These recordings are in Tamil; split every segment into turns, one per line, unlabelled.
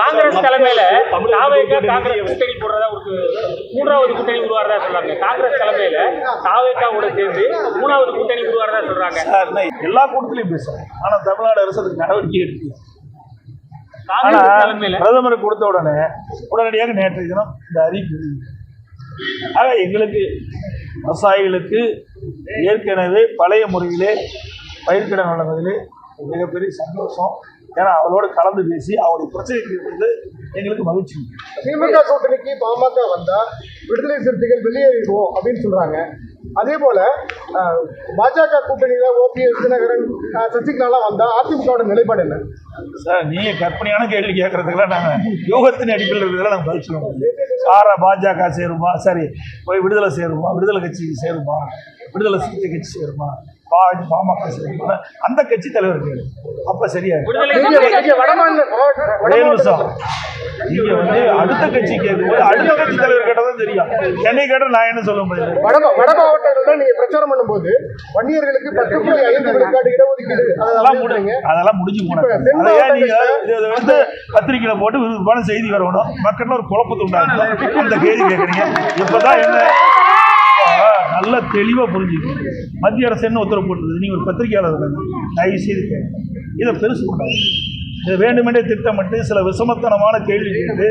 காங்கிரஸ் தலைமையில தாவேக்கா காங்கிரஸ் கூட்டணி போடுறதா ஒரு மூன்றாவது கூட்டணி உருவாறதா சொல்றாங்க. காங்கிரஸ் தலைமையில தாவேக்காவோட சேர்ந்து மூணாவது கூட்டணி உருவாறதா சொல்றாங்க.
எல்லா கூட்டத்திலையும் பேசுறேன் ஆனா தமிழ்நாடு அரசு அதுக்கு நடவடிக்கை எடுக்கல. ஆனா பிரதமர் கொடுத்த உடனே உடனடியாக நேற்றைய தினம் இந்த அறிவிப்பு. ஆக எங்களுக்கு விவசாயிகளுக்கு ஏற்கனவே பழைய முறையிலே பயிர்க்கடன் வழங்குவதிலே மிகப்பெரிய சந்தோஷம். ஏன்னா அவளோடு கலந்து பேசி அவருடைய பிரச்சனைக்கு வந்து எங்களுக்கு மகிழ்ச்சி.
திமுக கூட்டணிக்கு பாமக வந்தா விடுதலை சிறுத்தைகள் வெளியேறிடுவோம் அப்படின்னு சொல்றாங்க. அதே போல பாஜக கூட்டணியில ஓபிஎஸ் தினகரன் சசிகலாலாம் வந்தா அதிமுகவோட நிலைப்பாடு என்ன?
சார் நீங்க கற்பனையான கேள்வி கேட்கறதுக்கெல்லாம் நாங்க யோகத்தின் அடிப்படையில் இருக்கிறதெல்லாம் நாங்கள் பதில் சொல்ல முடியும் சாரா பாஜக சேருமா? சரி போய் விடுதலை சேருமா? விடுதலை கட்சி சேருமா? விடுதலை சிறுத்தை கட்சி சேருமா? பாமக சேருமா? அந்த கட்சி தலைவர் கேளு அப்ப சரியா நிமிஷம் நீங்க வந்து அடுத்த கட்சி கேட்கும்போது அடுத்த கட்சி தலைவர் கேட்டதான் தெரியும். என்னை கேட்டால் நான் என்ன சொல்ல முடியாது
வட வட நீங்க பிரச்சாரம் பண்ணும்போது வன்னியர்களுக்கு பத்து புள்ளி ஐந்து விழுக்காடு இடஒதுக்கீடு. அதை
அதெல்லாம் முடி
அறிவிக்கிறீங்க.
அதெல்லாம் முடிஞ்சு போன
இப்ப தென்
அதை ஏன் நீங்க
மாவட்டங்கள்ல
இதை வந்து பத்திரிக்கையில போட்டு விருப்பமான செய்தி வரணும் மக்கள் ஒரு குழப்பத்தை உண்டாகணும் அந்த கேள்வி. கேட்குறீங்க இப்பதான் என்ன? நல்ல தெளிவா புரிஞ்சுக்கணும் மத்திய அரசு என்ன உத்தரவு போட்டுருது நீங்க ஒரு பத்திரிகையாளர். தயவு செய்து கேட்க இதை பெருசு பண்ணாது இதை வேண்டுமென்றே திட்டமிட்டு சில விசமத்தனமான கேள்வி கேட்டு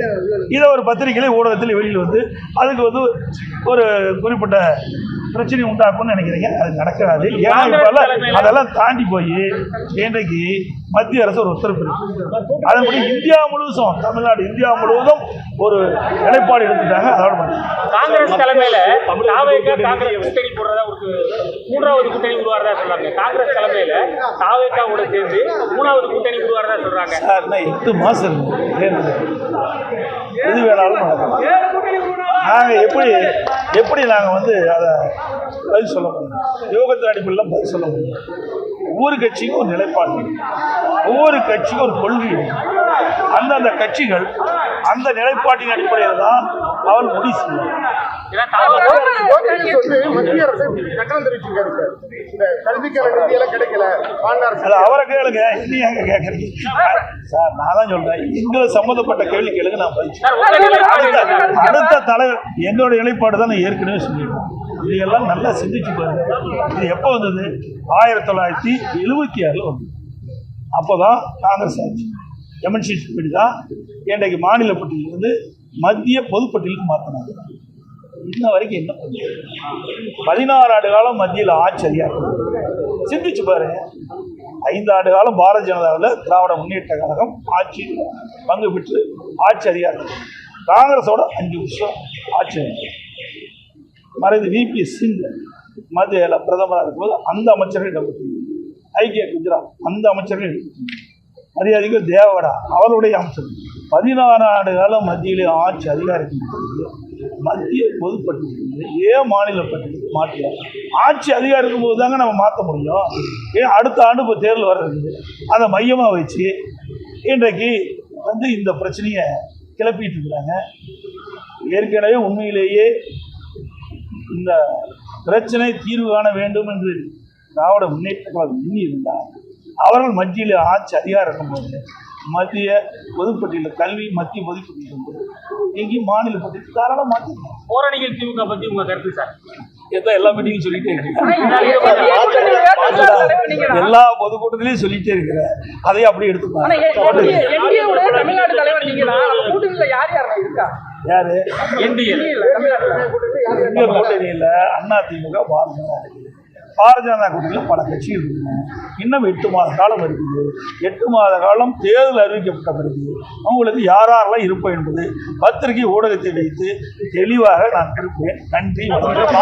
இதை ஒரு பத்திரிகையில ஊடகத்தில் வெளியில் வந்து அதுக்கு வந்து ஒரு குறிப்பிட்ட பிரச்சனை உண்டாக்கும்னு நினைக்கிறீங்க? அது நடக்காது. ஏன்னா அதெல்லாம் தாண்டி போய் இன்றைக்கு மத்திய அரசு ஒரு உத்தரவு அதன்படி இந்தியா முழுவதும் தமிழ்நாடு இந்தியா முழுவதும் ஒரு நிலைப்பாடு எடுத்துட்டாங்க. அதோட.
காங்கிரஸ் தலைமையில காங்கிரஸ் கூட்டணி போடுறதா ஒரு மூன்றாவது கூட்டணி உருவாறதா சொல்றாங்க. காங்கிரஸ் தலைமையில தாவேக்காவோட சேர்ந்து மூணாவது கூட்டணி உருவாறதா சொல்றாங்க.
எட்டு மாசம். எது வேணாலும் நடக்கும். நாங்கள் எப்படி எப்படி நாங்கள் வந்து அதை பதில் சொல்ல முடியும்? யோகத்தின் அடிப்படையில் பதில் சொல்ல முடியும். ஒவ்வொரு கட்சிக்கும் ஒரு நிலைப்பாடு. ஒவ்வொரு கட்சிக்கும் ஒரு கொள்கை. அந்தந்த கட்சிகள் அந்த நிலைப்பாட்டின் அடிப்படையில் தான்
ஓபிஎஸ் வந்து மத்திய அரசு கட்டணம் தெரிவிச்சிருக்காரு. இந்த கல்விக்கான கிடைக்கல.
அவரை கேளுங்க. என்ன எங்க கேட்குறீங்க சார் நான் தான் சொல்றேன். எங்களை சம்மந்தப்பட்ட கேள்வி கேளுங்க நான் பதில்? அடுத்த தலைவர் எங்களோட நிலைப்பாடு தான் நான் ஏற்கனவே சொல்லியிருக்கேன். இதையெல்லாம் நல்லா சிந்திச்சு பாருங்க. இது எப்போ வந்தது? ஆயிரத்தி தொள்ளாயிரத்தி எழுபத்தி ஆறில் வந்தது. அப்போ தான் காங்கிரஸ் ஆட்சி எம்என்சி படி தான் இன்றைக்கு மாநில பட்டியலிருந்து மத்திய பொதுப்பட்டியலுக்கு மாற்றினாங்க இன்ன வரைக்கும் என்ன பண்ணுறது பதினாறு ஆண்டு காலம் மத்தியில் ஆட்சி அதிகாரம். சிந்திச்சு பாரு. ஐந்து ஆண்டு காலம் பாரதிய ஜனதாவில் திராவிட முன்னேற்ற கழகம் ஆட்சி பங்கு பெற்று ஆட்சி அதிகாரம். காங்கிரஸோட அஞ்சு வருஷம் ஆட்சி மறைந்து விபி சிங் மத்தியில் பிரதமராக இருக்கும்போது அந்த அமைச்சர்கள் இடம்பெற்றது ஐக்கிய குஜராத் அந்த அமைச்சர்கள் மரியாதைக்கு தேவடா அவருடைய அமைச்சர்கள் பதினாறு ஆண்டு காலம் மத்தியிலே ஆட்சி அதிகாரத்தின் போது மத்திய பொதுப்பட்டியலிருந்து ஏன் மாநில பட்டியலுக்கு மாற்றலாம் ஆட்சி அதிகாரம் போது தாங்க நம்ம மாற்ற முடியும். ஏன் அடுத்த ஆண்டு இப்போ தேர்தல் வர்றது? அதை மையமாக வச்சு இன்றைக்கு வந்து இந்த பிரச்சனையை கிளப்பிட்டு இருக்கிறாங்க. ஏற்கனவே உண்மையிலேயே இந்த பிரச்சனை தீர்வு காண வேண்டும் என்று திராவிட முன்னேற்ற கழகம் எண்ணி இருந்தால் அவர்கள் மத்தியில் ஆட்சி அதிகாரம் இருக்கும்போது மத்திய பொதுப்பட்டியலில் கல்வி மத்திய பொதுப்பட்டியல் எங்கேயும் மாநில பட்டியல் தாராளமாக மாற்றிக்கலாம்
போராளிகள் திமுக பத்தி உங்க கருத்து சார்
எதான் எல்லா மீட்டிங்கும் சொல்லிட்டே இருக்கிறேன் எல்லா பொதுக்கூட்டத்திலையும் சொல்லிட்டே இருக்கிறேன் அதையும் அப்படியே எடுத்துப்பாங்க
யார் யார் இருக்கா
யாரு
என்டிஏ
எங்க கூட்டணியில் அண்ணா திமுக பாரதிய பாரதிய ஜனதா கூட்டணியில் பல கட்சிகள் இருக்குங்க இன்னும் எட்டு மாத காலம் இருக்குது. எட்டு மாத காலம் தேர்தல் அறிவிக்கப்பட்ட பிறகு அவங்களுக்கு யாரெல்லாம் இருப்போம் என்பது பத்திரிகை ஊடகத்தை வைத்து தெளிவாக நான் இருப்பேன் நன்றி வணக்கம்.